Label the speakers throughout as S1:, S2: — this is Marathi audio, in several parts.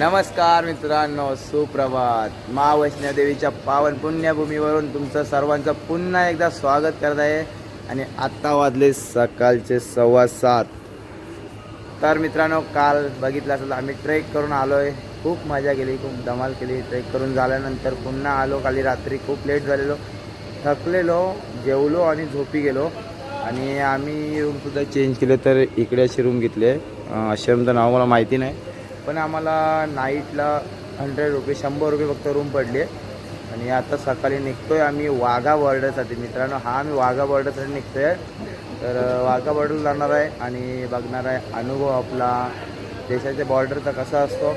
S1: नमस्कार मित्रांनो सुप्रभात. मा वैष्णोदेवीच्या पावन पुण्यभूमीवरून तुमचं सर्वांचं पुन्हा एकदा स्वागत करत आहे आणि आत्ता वाजले सकाळचे सव्वा सात. तर मित्रांनो काल बघितलं असेल आम्ही ट्रेक करून आलो आहे खूप मजा केली खूप धमाल केली. ट्रेक करून झाल्यानंतर पुन्हा आलो. काली रात्री खूप लेट झालेलो. थकलेलो जेवलो आणि झोपी गेलो. आणि आम्ही रूमसुद्धा चेंज केले तर इकडे अशी रूम घेतली आहे. आश्रमचं नाव मला माहिती नाही. पण आम्हाला नाईटला हंड्रेड रुपये शंभर रुपये फक्त रूम पडली. आहे आणि आता सकाळी निघतो आहे आम्ही वाघा बॉर्डरसाठी मित्रांनो हा आम्ही वाघा बॉर्डरसाठी निघतो आहे तर वाघा बॉर्डरला जाणार आहे आणि बघणार आहे अनुभव आपला. देशाच्या बॉर्डरचा कसा असतो?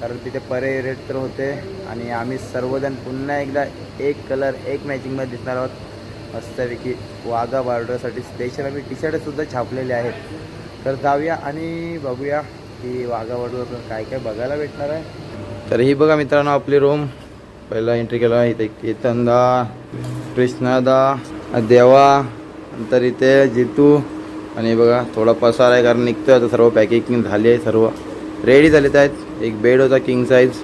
S1: कारण तिथे परेड तर होते. आणि आम्ही सर्वजण पुन्हा एकदा एक कलर एक मॅचिंगमध्ये दिसणार आहोत. मस्तपैकी वाघा बॉर्डरसाठी स्पेशल आम्ही टी शर्टसुद्धा छापलेले आहेत. तर जाऊया आणि बघूया. की वाघा काय काय बघायला भेटणार आहे? तर ही बघा मित्रांनो आपली रूम पहिला एंट्री केला इथे केतनदा कृष्णादा देवा नंतर इथे जितू. आणि बघा थोडा पसार आहे कारण निघतोय आता सर्व पॅकिंग झाली आहे सर्व रेडी झालेत आहेत. एक बेड होता किंग साईज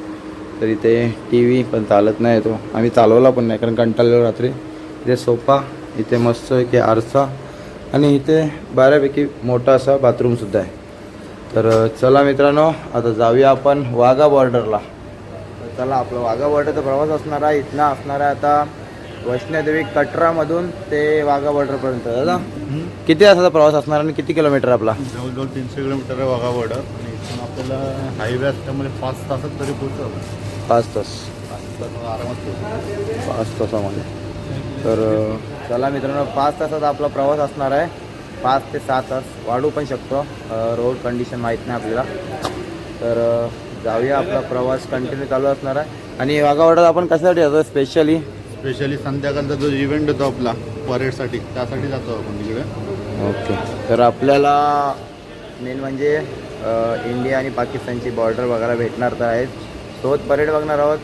S1: तर इथे टी व्ही पण चालत नाही तो. आम्ही चालवला पण नाही कारण कंटाळलेलो रात्री. इथे सोफा इथे मस्त की आरसा. आणि इथे बऱ्यापैकी मोठा असा बाथरूमसुद्धा आहे. तर चला मित्रांनो आता जाऊया आपण वाघा बॉर्डरला तर चला आपला वाघा बॉर्डरचा प्रवास असणार आहे. इथनं असणार आहे आता वैष्णोदेवी कटरामधून ते वाघा बॉर्डरपर्यंत दादा. किती तासाचा प्रवास असणार आणि किती किलोमीटर आपला?
S2: जवळजवळ तीनशे किलोमीटर आहे वाघा बॉर्डर आणि इथून आपल्याला हायवे असल्यामुळे पाच तासात तरी पोहोचतो.
S1: पाच तास.
S2: पाच तास आरामात पोहोचतो.
S1: पाच तासामध्ये. तर चला मित्रांनो पाच तासाचा आपला प्रवास असणार आहे. पाच ते सहा तास वाढू पण शकतो रोड कंडिशन माहीत नाही आपल्याला. तर जाऊया आपला प्रवास कंटिन्यू चालू असणार आहे. आणि वाघावाड्यात आपण कशासाठी जातो स्पेशली
S2: स्पेशली संध्याकाळचा जो इव्हेंट होतो आपला परेडसाठी त्यासाठी जातो आपण तिकडे.
S1: ओके तर आपल्याला मेन म्हणजे इंडिया आणि पाकिस्तानची बॉर्डर बघायला भेटणार तर आहेत. सोबत परेड बघणार आहोत.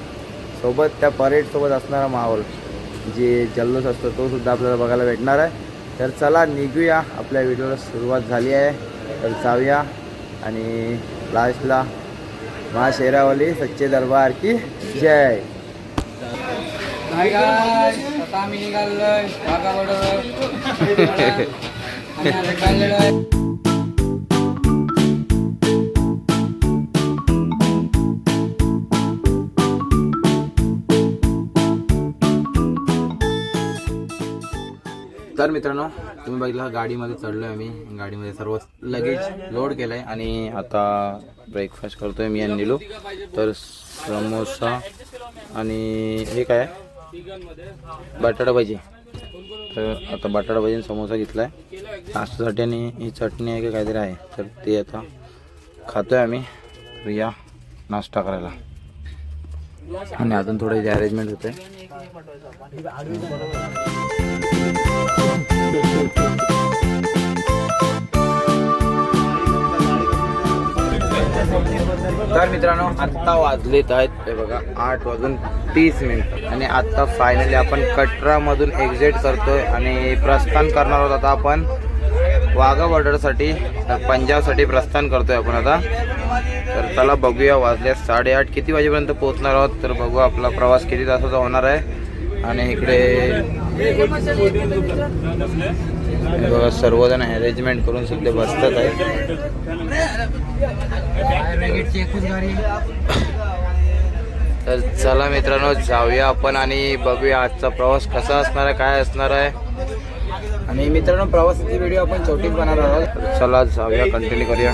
S1: सोबत त्या परेडसोबत असणारा माहोल जे जल्लोष असतो तो सुद्धा आपल्याला बघायला भेटणार आहे. तर चला निघूया. आपल्या व्हिडिओला सुरुवात झाली आहे. तर जाऊया. आणि लास्टला महाशेरावली सच्चे दरबार की जय.
S3: आम्ही निघालोय.
S1: तर मित्रांनो तुम्ही बघितलं गाडीमध्ये चढलो आहे मी गाडीमध्ये सर्व लगेज लोड केलं आहे आणि आता ब्रेकफास्ट करतो आहे मी आणि निलू. तर समोसा आणि हे काय? बटाटा भाजी. तर आता बटाटा भाजी आणि समोसा घेतला आहे नाश्त्यासाठी आणि ही चटणी आहे का काहीतरी आहे. तर ते आता खातो आहे आम्ही. तर या नाश्ता करायला. आणि अजून थोडं अरेंजमेंट होते तर मित्रांनो आत्ता वाजलेत आहेत. हे बघा आठ वाजून तीस मिनिट. आणि आत्ता फायनली आपण कटरामधून एक्झिट करतोय आणि प्रस्थान करणार आहोत आता आपण. वाघा बॉर्डरसाठी पंजाबसाठी प्रस्थान करतोय आपण आता. तर चला बघूया वाजल्या साडेआठ. किती वाजेपर्यंत पोहोचणार आहोत? तर बघू आपला प्रवास किती तासाचा होणार आहे? आणि इकडे बघा सर्वजण अरेंजमेंट करून सध्या बसतात आहे. तर चला मित्रांनो जाऊया आपण आणि बघूया आजचा प्रवास कसा असणार आहे काय असणार आहे. आणि मित्रांनो प्रवासाची व्हिडिओ आपण छोटीच बनवणार आहोत. चला जाऊया कंटिन्यू करूया.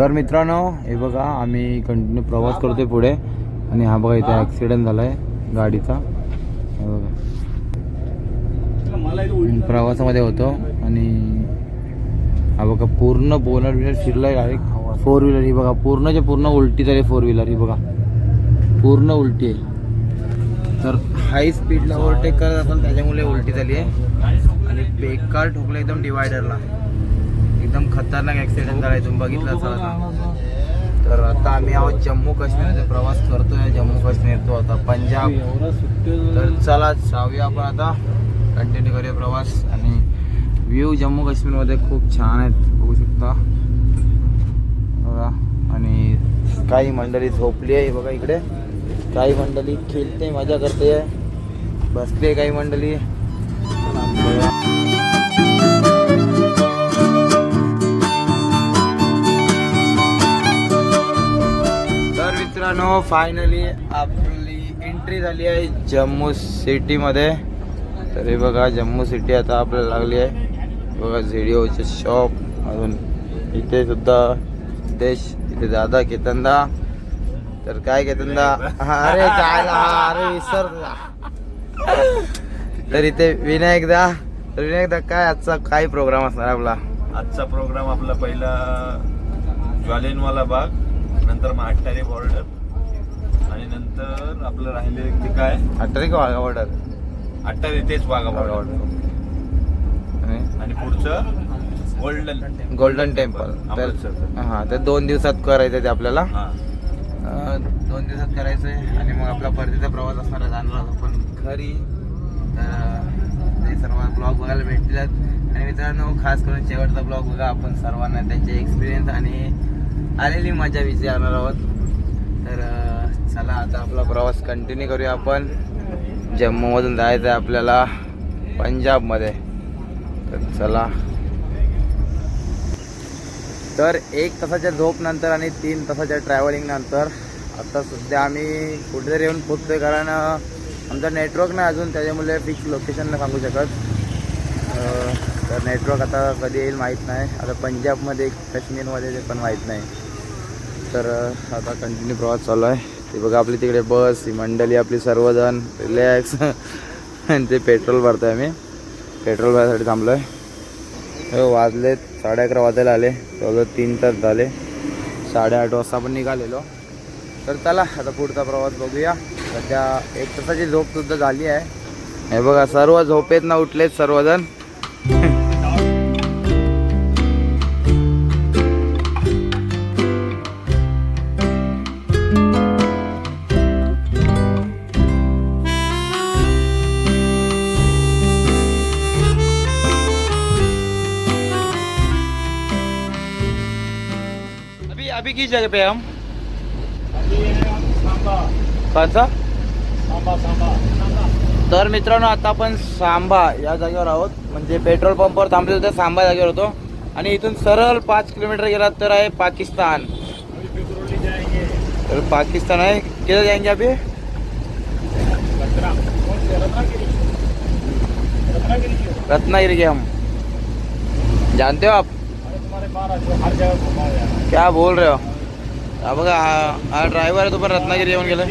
S1: तर मित्रांनो हे बघा आम्ही कंटिन्यू प्रवास करतोय पुढे. आणि हा बघा इथे ॲक्सिडेंट झाला आहे गाडीचा. हे बघा. प्रवासामध्ये होतो आणि हा बघा पूर्ण बोनर व्हीलर फिरलाय डायरेक्ट फोर व्हीलर ही बघा पूर्णच्या पूर्ण उलटी झाली फोर व्हीलर ही बघा. पूर्ण उलटी आहे. तर हाय स्पीडला ओव्हरटेक करत असेल त्याच्यामुळे उलटी झाली आहे. आणि बेकार ठोकलं एकदम डिवायडरला एकदम खतरनाक ॲक्सिडेंट झाला आहे तुम्ही बघितलं असाल तर आता आम्ही आहोत जम्मू काश्मीरचा प्रवास करतोय जम्मू काश्मीर तो आता पंजाब. तर चला जाऊया आपण आता. कंटिन्यू करूया प्रवास. आणि व्ह्यू जम्मू काश्मीरमध्ये खूप छान आहेत बघू शकता. बघा. आणि काही मंडळी झोपली आहे बघा इकडे. काही मंडळी खेळते मजा करते. बसते काही मंडळी. मित्रांनो फायनली आपली एंट्री झाली आहे जम्मू सिटीमध्ये तर हे बघा जम्मू सिटी आता आपल्याला लागली आहे. बघा झेडिओचे शॉप अजून. इथे सुद्धा देश इथे दादा केतनदा. तर काय केतनदा? अरे जायला अरे विसरला. तर इथे विनायकदा. तर विनायकदा काय आजचा काय प्रोग्राम असणार आपला?
S4: आजचा प्रोग्राम आपला पहिला ज्वालेनवाला बाग नंतर मग अट्टारी बॉर्डर आपलं राहिले ते काय
S1: अठरा का वाघा ऑर्डर
S4: अट्टारी तेच वाघा बॉर्डर. आणि? पुढचं गोल्डन
S1: गोल्डन टेम्पल तर. हां तर दोन दिवसात करायचं ते आपल्याला. दोन दिवसात करायचं आहे आणि मग आपला परतीचा प्रवास असणार आहे जाणार आपण घरी. तर ते सर्व ब्लॉग बघायला भेटतील आणि मित्रांनो खास करून शेवटचा ब्लॉग बघा. आपण सर्वांना त्यांचे एक्सपिरियन्स आणि आलेली मजा विचारणार आहोत. तर चला आता आपला प्रवास कंटिन्यू करूया आपण. जम्मूमधून जायचं आहे आपल्याला पंजाबमध्ये. तर चला. तर एक तासाच्या झोप नंतर आणि तीन तासाच्या ट्रॅव्हलिंग नंतर आता सध्या आम्ही कुठेतरी येऊन पोचतोय कारण आमचं नेटवर्क नाही अजून त्याच्यामुळे फिक्स लोकेशन नाही सांगू शकत. तर नेटवर्क आता कधी येईल माहीत नाही. आता पंजाबमध्ये काश्मीरमध्ये ते पण माहीत नाही. तर आता कंटिन्यू प्रवास चालू आहे. ते बघा आपली तिकडे बस ही मंडळी आपली सर्वजण. रिलॅक्स आणि ते पेट्रोल भरतोय आम्ही. पेट्रोल भरायसाठी थांबलो आहे हो वाजलेत साडे अकरा वाजायला आले. जवळजवळ तीन तास झाले. साडेआठ वाजता आपण निघालेलो. तर चला आता पुढचा प्रवास बघूया. सध्या एक तासाची झोपसुद्धा झाली आहे. हे बघा सर्व झोपेत ना उठलेत सर्वजण. किस जगह पे हम कौन सा तर मित्रांनो आता आपण सांबा या जागेवर आहोत. म्हणजे पेट्रोल पंपवर थांबले होते सांबा जागेवर होतो. आणि इथून सरळ पाच किलोमीटर गेलात तर आहे पाकिस्तान. तर पाकिस्तान आहे. किती जायंगे अभी? रत्नागिरी. के हम जानते हो आप? क्या बोल रहे हो? हा बघा हा हा ड्रायव्हर आहे तो पण रत्नागिरी येऊन गेला.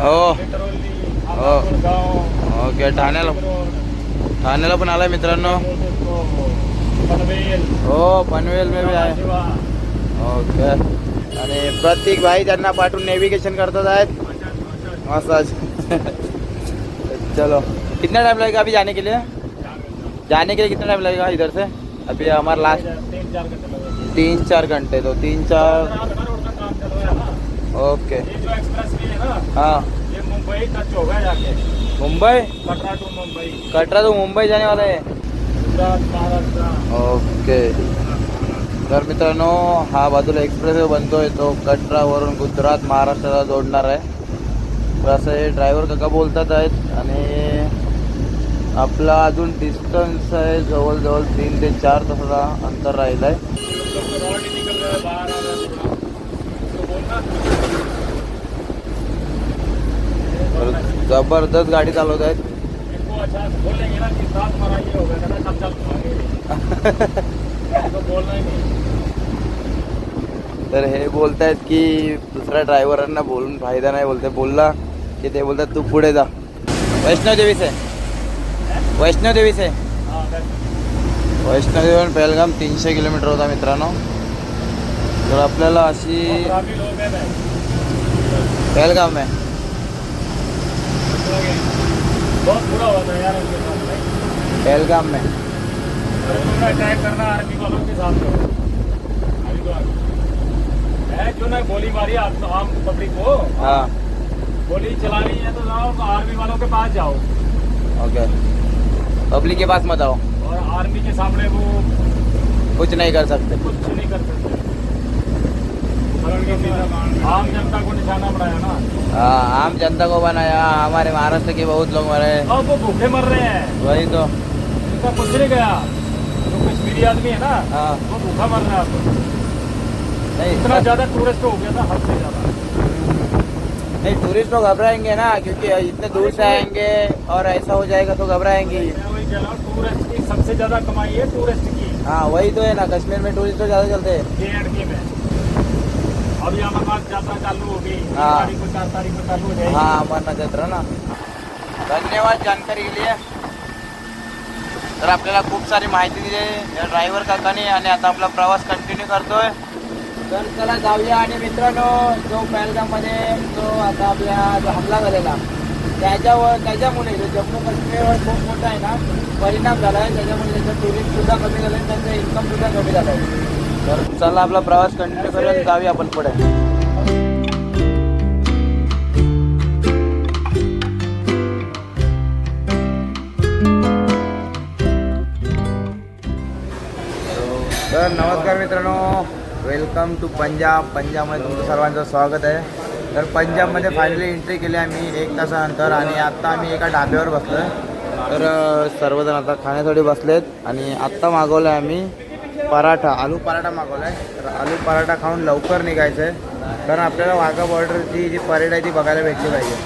S1: हो. हो. ओके ठाण्याला ठाण्याला पण आलाय मित्रांनो. हो पनवेल मे भी आहे. ओके आणि प्रतीक भाई त्यांना पाठवून नेव्हिगेशन करतात आहेत. मसाज चलो. कितना टाइम लगेगा अभी जाने के लिए? जाने के लिए कितना टाइम लगेगा इधर से? अभी हमारा लास्ट तीन चार घंटे तो तीन चार ओके. हाँ.
S4: मुंबई? जाके
S1: मुंबई
S4: कटरा टू मुंबई
S1: कटरा तो मुंबई जाने वाला है ओके. तर मित्रांनो हा बाजूला एक्सप्रेस वे बनतोय तो कटरावरून गुजरात महाराष्ट्राला जोडणार आहे. तर असं हे ड्रायव्हर काका बोलतात आहेत आणि आपला अजून डिस्टन्स आहे जवळजवळ तीन ते चार तासाचा अंतर राहिलं आहे जबरदस्त गाडी चालवत आहेत. तर हे बोलतायत की दुसऱ्या ड्रायव्हरांना बोलून फायदा नाही बोलते बोलला की ते बोलतात तू पुढे जा. वैष्णवदेवीच आहे वैष्णवदेवीच आहे देवी से पेलगाम तीनशे किलोमीटर होता मित्रांनो. तर आपल्याला अशी
S4: काफ़ी लोग हैं मैं
S1: आहे.
S4: साथ में अटैक करना आर्मी वालों के साथ अभी तो
S5: है. जो ना गोली मारी आप आम पब्लिक को
S1: हाँ
S5: गोली चलानी है तो जाओ आर्मी वालों के पास जाओ
S1: ओके. पब्लिक के पास मत आओ.
S5: और आर्मी के सामने वो
S1: कुछ नहीं कर सकते.
S5: कुछ नहीं कर सकते। आम जनता को निशाना बनाया ना।
S1: हाँ आम जनता को बनाया। हमारे महाराष्ट्र के बहुत लोग मरे।
S5: अब वो भूखे मर रहे हैं।
S1: वही तो।
S5: उनका कुछ नहीं गया। जो कश्मीरी आदमी है ना
S1: हाँ।
S5: वो भूखा मर रहा है।
S1: नहीं
S5: इतना ज़्यादा टूरिस्ट हो गया था हद से ज़्यादा।
S1: नहीं टूरिस्ट लोग घबराएँगे ना क्योंकि इतने दूर से आएँगे और ऐसा हो जाएगा तो घबराएँगे ही।
S5: हूँ टूरिस्ट की सबसे ज़्यादा कमाई है टूरिस्ट की।
S1: हाँ वही तो है ना कश्मीर में टूरिस्ट तो ज़्यादा चलते हैं।
S5: के में। अभी अमरनाथ यात्रा चालू होगी।
S1: हाँ।
S5: तारीख को चार तारीख को चालू हो जाएगी।
S1: हाँ अमरनाथ यात्रा ना? धन्यवाद जानकारी के लिए। तर आपल्याला खूप सारी माहिती दिली या ड्रायव्हर काकाने आणि आता आपला प्रवास कंटिन्यू करतोय. तर चला जाऊया. आणि मित्रांनो जो पहलगाममध्ये जो आता आपल्या जो हमला झालेला त्याच्यावर त्याच्यामुळे जो जम्मू काश्मीरवर खूप मोठा आहे ना परिणाम झाला आहे त्याच्यामुळे त्याचं टुरिस्ट सुद्धा कमी झालं आहे त्यांचं इन्कम सुद्धा कमी झालं आहे तर चला आपला प्रवास कंटिन्यू करून जाऊया आपण पुढे. तर नमस्कार मित्रांनो वेलकम टू पंजाब. पंजाबमध्ये तुमचं सर्वांचं स्वागत आहे. तर पंजाबमध्ये फायनली एंट्री केली आम्ही एक तासानंतर आणि आत्ता आम्ही एका ढाब्यावर बसलो आहे तर सर्वजण आता खाण्यासाठी बसलेत आणि आत्ता मागवलं आहे आम्ही पराठा आलू पराठा मागवला आहे तर आलू पराठा खाऊन लवकर निघायचं आहे कारण आपल्याला वाघा बॉर्डरची जी परेड आहे ती बघायला भेटली पाहिजे.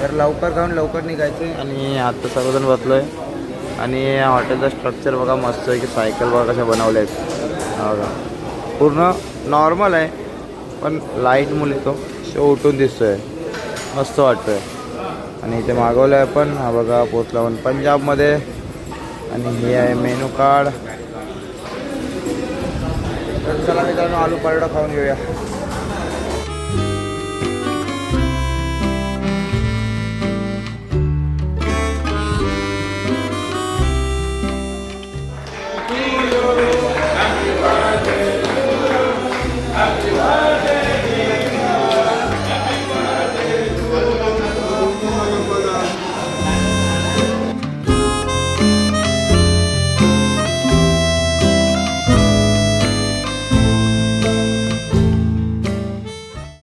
S1: तर लवकर खाऊन लवकर निघायचं आहे आणि आत्ता सर्वजण बसलो आहे आणि या हॉटेलचं स्ट्रक्चर बघा मस्त आहे की सायकल बघा कशा बनवल्या आहेत बघा. पूर्ण नॉर्मल आहे. पण लाइट मुले तो शो उठून दिसतोय. मस्त वाटतोय. आणि इथे मागवलं आहे पण हा बघा पोचला पण पंजाबमध्ये. आणि हे आहे मेनू कार्ड चला मित्रांनो आलू पराठा खाऊन घेऊया